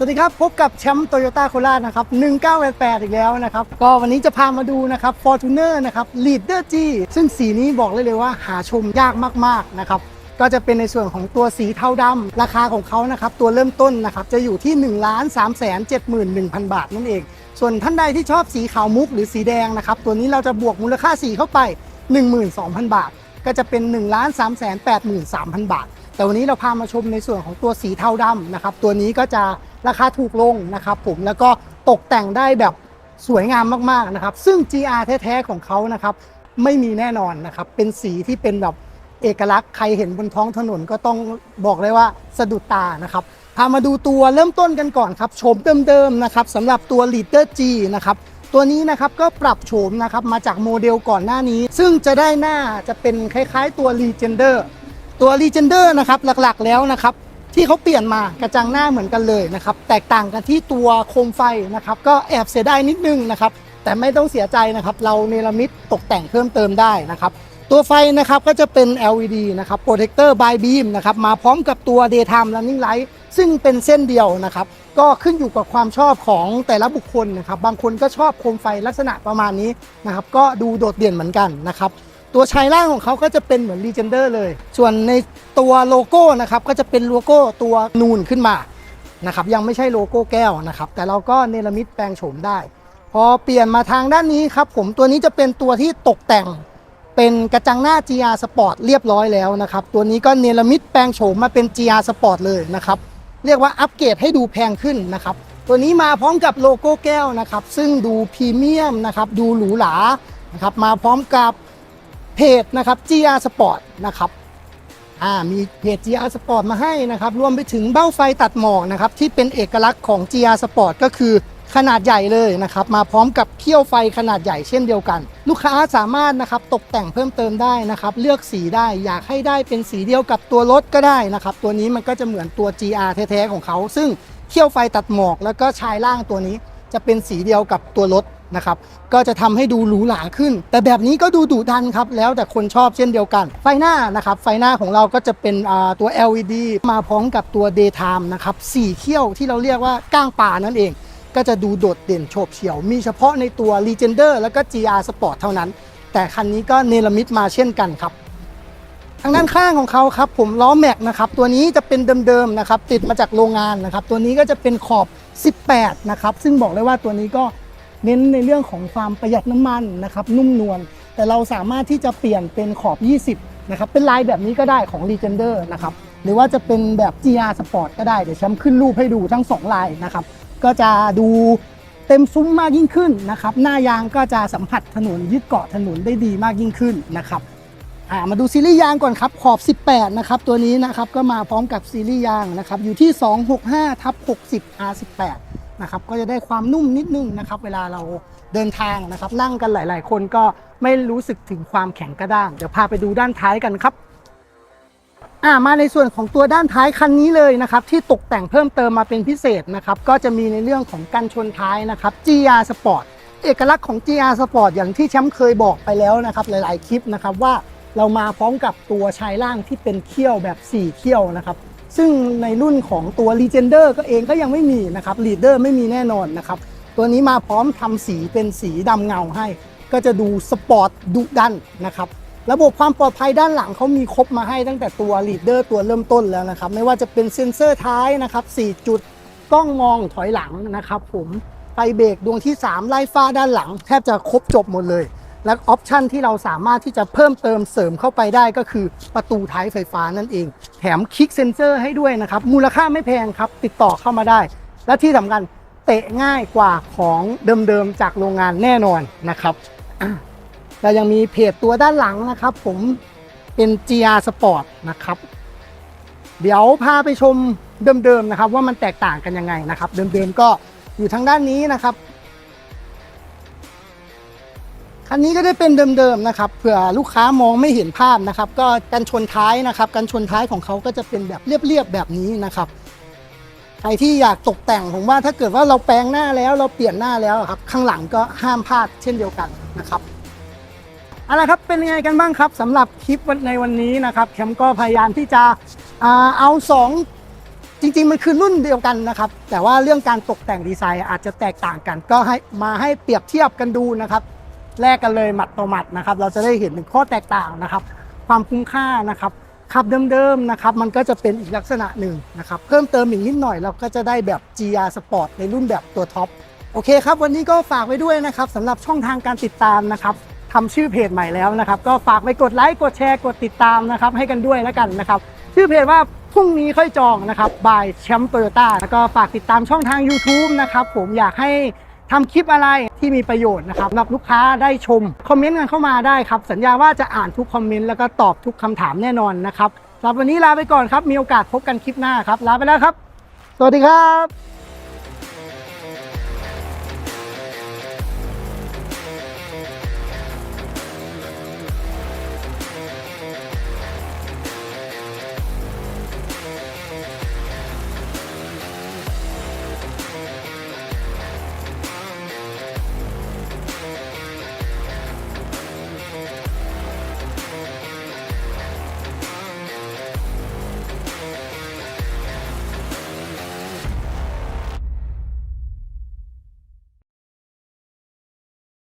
สวัสดีครับ พบกับแชมป์โตโยต้าโคราชนะครับ 1988 อีกแล้วนะครับ ก็วันนี้จะพามาดูนะครับ Fortuner นะครับ Leader G ซึ่งสีนี้บอกเลยเลยว่าหาชมยากมากๆนะครับก็จะเป็นในส่วนของตัวสีเทาดำราคาของเขานะครับ ตัวเริ่มต้นนะครับ จะอยู่ที่ 1 3 7 1 0 0 0 บาทนั่นเอง ส่วนท่านใดที่ชอบสีขาวมุกหรือสีแดงนะครับ ตัวนี้เราจะบวกมูลค่าสีเข้าไป 12,000 บาท ก็จะเป็น 1 3 8 3 0 0 0 บาท แต่วันนี้เราพามาชมในส่วนของตัวสีเทาดำนะครับ ตัวนี้ก็จะราคาถูกลงนะครับผมแล้วก็ตกแต่งได้แบบสวยงามมากๆนะครับ ซึ่ง GR แท้ๆของเขานะครับ ไม่มีแน่นอนนะครับ เป็นสีที่เป็นแบบเอกลักษณ์ใครเห็นบนท้องถนนก็ต้องบอกเลยว่าสะดุดตานะครับพามาดูตัวเริ่มต้นกันก่อนครับโฉมเดิมๆนะครับสำหรับตัว Leader G นะครับตัวนี้นะครับก็ปรับโฉมนะครับมาจากโมเดลก่อนหน้านี้ ซึ่งจะได้หน้าจะเป็นคล้ายๆตัว Legender ตัว Legender นะครับหลักๆแล้วนะครับที่เขาเปลี่ยนมากระจังหน้าเหมือนกันเลยนะครับแตกต่างกันที่ตัวโคมไฟนะครับก็แอบเสียดายนิดนึงนะครับแต่ไม่ต้องเสียใจนะครับเราเนรมิตตกแต่งเพิ่มเติมได้นะครับตัวไฟนะครับก็จะเป็น LED นะครับ Protector by Beam นะครับมาพร้อมกับตัว Daytime Running Light ซึ่งเป็นเส้นเดียวนะครับ ก็ขึ้นอยู่กับความชอบของแต่ละบุคคลนะครับ บางคนก็ชอบโคมไฟลักษณะประมาณนี้นะครับ ก็ดูโดดเด่นเหมือนกันนะครับ ตัวชายล่างของเขาก็จะเป็นเหมือน Legender เลย ส่วนในตัวโลโก้นะครับก็จะเป็นโลโก้ตัวนูนขึ้นมานะครับยังไม่ใช่โลโก้แก้วนะครับแต่เราก็เนรมิตแปลงโฉมได้ พอเปลี่ยนมาทางด้านนี้ครับผมตัวนี้จะเป็นตัวที่ตกแต่งเป็นกระจังหน้า GR Sport เรียบร้อยแล้วนะครับตัวนี้ก็เนรมิตแปลงโฉมมาเป็น GR Sport เลยนะครับเรียกว่าอัปเกรดให้ดูแพงขึ้นนะครับตัวนี้มาพร้อมกับโลโก้แก้วนะครับซึ่งดูพรีเมียมนะครับดูหรูหรานะครับมาพร้อมกับ เพจนะครับ GR Sport นะครับอ่ามีเพจ GR Sport มาให้นะครับ รวมไปถึงเบ้าไฟตัดหมอกนะครับ ที่เป็นเอกลักษณ์ของ GR Sport ก็คือขนาดใหญ่เลยนะครับ มาพร้อมกับเขี้ยวไฟขนาดใหญ่เช่นเดียวกัน ลูกค้าสามารถนะครับตกแต่งเพิ่มเติมได้นะครับ เลือกสีได้อยากให้ได้เป็นสีเดียวกับตัวรถก็ได้นะครับ ตัวนี้มันก็จะเหมือนตัว GR แท้ๆของเขา ซึ่งเขี้ยวไฟตัดหมอกแล้วก็ชายล่างตัวนี้จะเป็นสีเดียวกับตัวรถ นะครับก็จะทำให้ดูหรูหราขึ้น แต่แบบนี้ก็ดูดุดันครับ แล้วแต่คนชอบเช่นเดียวกัน ไฟหน้านะครับ ไฟหน้าของเราก็จะเป็นตัว LED มาพร้อมกับตัว Daytime นะครับสี่เขี้ยวที่เราเรียกว่าก้างป่านั่นเอง ก็จะดูโดดเด่นโฉบเฉี่ยว มีเฉพาะในตัว Legender แล้วก็ GR Sport เท่านั้น แต่คันนี้ก็เนรมิตมาเช่นกันครับทางด้านข้างของเขาครับผมล้อแม็กนะครับตัวนี้จะเป็นเดิมๆนะครับติดมาจากโรงงานนะครับตัวนี้ก็จะเป็นขอบ 18 นะครับซึ่งบอกเลยว่าตัวนี้ก็ เน้นในเรื่องของความประหยัดน้ำมันนะครับนุ่มนวลแต่เราสามารถที่จะเปลี่ยนเป็นขอบ 20 นะครับ เป็นลายแบบนี้ก็ได้ของ Legender นะครับ หรือว่าจะเป็นแบบ GR Sport ก็ได้ เดี๋ยวแชมป์ขึ้นรูปให้ดูทั้ง 2 ลายนะครับ ก็จะดูเต็มซุ้มมากยิ่งขึ้นนะครับ หน้ายางก็จะสัมผัสถนนยึดเกาะถนนได้ดีมากยิ่งขึ้นนะครับมาดูซีรีส์ยางก่อนครับ ขอบ 18 นะครับ ตัวนี้นะครับก็มาพร้อมกับซีรีส์ยางนะครับ อยู่ที่ 265ทับ60 R18 นะครับก็จะได้ความนุ่มนิดนึงนะครับ เวลาเราเดินทางนะครับ นั่งกันหลาย ๆ คนก็ไม่รู้สึกถึงความแข็งกระด้างเดี๋ยวพาไปดูด้านท้ายกันครับอ่ามาในส่วนของตัวด้านท้ายคันนี้เลยนะครับ ที่ตกแต่งเพิ่มเติมมาเป็นพิเศษนะครับ ก็จะมีในเรื่องของกันชนท้ายนะครับ GR Sport เอกลักษณ์ของ GR Sport อย่างที่แชมป์เคยบอกไปแล้วนะครับ หลาย ๆ คลิปนะครับว่าเรามาพร้อมกับตัวชายล่างที่เป็นเขี้ยวแบบ 4 เขี้ยวนะครับ ซึ่งในรุ่นของตัว Legender ก็เองก็ยังไม่มีนะครับ Leader ไม่มีแน่นอนนะครับ ตัวนี้มาพร้อมทำสีเป็นสีดำเงาให้ ก็จะดูสปอร์ตดุดันนะครับระบบความปลอดภัยด้านหลังเขามีครบมาให้ตั้งแต่ตัว Leader ตัวเริ่มต้นแล้วนะครับไม่ว่าจะเป็นเซ็นเซอร์ท้ายนะครับ4จุดกล้องมองถอยหลังนะครับผมไฟเบรกดวงที่ 3 ไล่ฟ้าด้านหลัง แทบจะครบจบหมดเลย และออปชันที่เราสามารถที่จะเพิ่มเติมเสริมเข้าไปได้ก็คือประตูท้ายไฟฟ้านั่นเอง แถมคลิกเซนเซอร์ให้ด้วยนะครับ มูลค่าไม่แพงครับ ติดต่อเข้ามาได้ และที่สำคัญเตะง่ายกว่าของเดิมๆจากโรงงานแน่นอนนะครับอะเรายังมีเพจตัวด้านหลังนะครับ ผมเป็น GR Sport นะครับ เดี๋ยวพาไปชมเดิมๆนะครับ ว่ามันแตกต่างกันยังไงนะครับ เดิมๆก็อยู่ทางด้านนี้นะครับ คันนี้ก็ได้เป็นเดิมๆนะครับเผื่อลูกค้ามองไม่เห็นภาพนะครับ ก็กันชนท้ายนะครับกันชนท้ายของเขาก็จะเป็นแบบเรียบๆแบบนี้นะครับใครที่อยากตกแต่งผมว่าถ้าเกิดว่าเราแปลงหน้าแล้วเราเปลี่ยนหน้าแล้วครับข้างหลังก็ห้ามพลาดเช่นเดียวกันนะครับเอาละครับเป็นยังไงกันบ้างครับสำหรับคลิปในวันนี้นะครับแคมก็พยายามที่จะเอาสองจริงๆมันคือรุ่นเดียวกันนะครับ แต่ว่าเรื่องการตกแต่งดีไซน์อาจจะแตกต่างกัน ก็ให้มาให้เปรียบเทียบกันดูนะครับ แลกกันเลยหมัดต่อหมัดนะครับ เราจะได้เห็นถึงข้อแตกต่างนะครับ ความคุ้มค่านะครับขับเดิมๆนะครับ มันก็จะเป็นอีกลักษณะหนึ่งนะครับ เพิ่มเติมอีกนิดหน่อยเราก็จะได้แบบ GR Sport ในรุ่นแบบตัวท็อปโอเคครับ วันนี้ก็ฝากไว้ด้วยนะครับสำหรับช่องทางการติดตามนะครับทำชื่อเพจใหม่แล้วนะครับ ก็ฝากไปกดไลค์กดแชร์กดติดตามนะครับ ให้กันด้วยแล้วกันนะครับชื่อเพจว่าพรุ่งนี้ค่อยจองนะครับบายแชมป์โตโยต้าแล้วก็ฝากติดตามช่องทาง YouTube นะครับผมอยากให้ ทำคลิปอะไรที่มีประโยชน์นะครับสำหรับลูกค้าได้ชม คอมเมนต์กันเข้ามาได้ครับ สัญญาว่าจะอ่านทุกคอมเมนต์แล้วก็ตอบทุกคำถามแน่นอนนะครับสำหรับวันนี้ลาไปก่อนครับ มีโอกาสพบกันคลิปหน้าครับ ลาไปแล้วครับ สวัสดีครับ